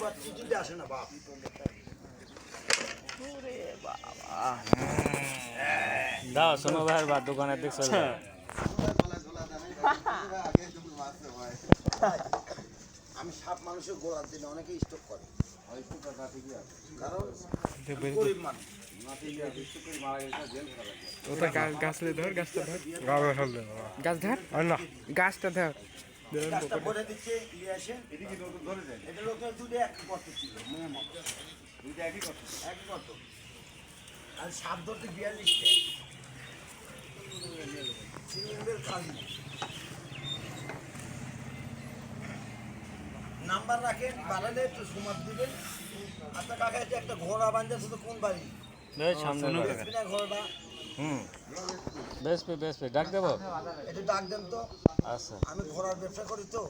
একবার চিঠিতে আসে না বাপ। দাও সোনু ভাইয়ের বা দোকানের দিক চলে আমি সাপ মানুষের গোড়ার দিলে অনেকে স্টক করে। ধর গাছটা ধর। গাছ ধর। গাছটা ধর। গাছটা ভরে দিচ্ছে নিয়ে আসে। এটা লোকের দুটো এক কত ছিল মনে মতো এক কত আর সাপ ধরতে সিলিন্ডার খালি। নাম্বার রাখেন বাড়ালে একটু সমাজ দিবেন। আপনার কাকা একটা ঘোড়া বান্ধে শুধু কোন বাড়ি? সামনে ঘোড়াটা। হুম। বেশ পে বেশ পে ডাক দেব? একটু ডাক দেন তো। আচ্ছা। আমি ঘোড়ার ব্যবসা করি তো।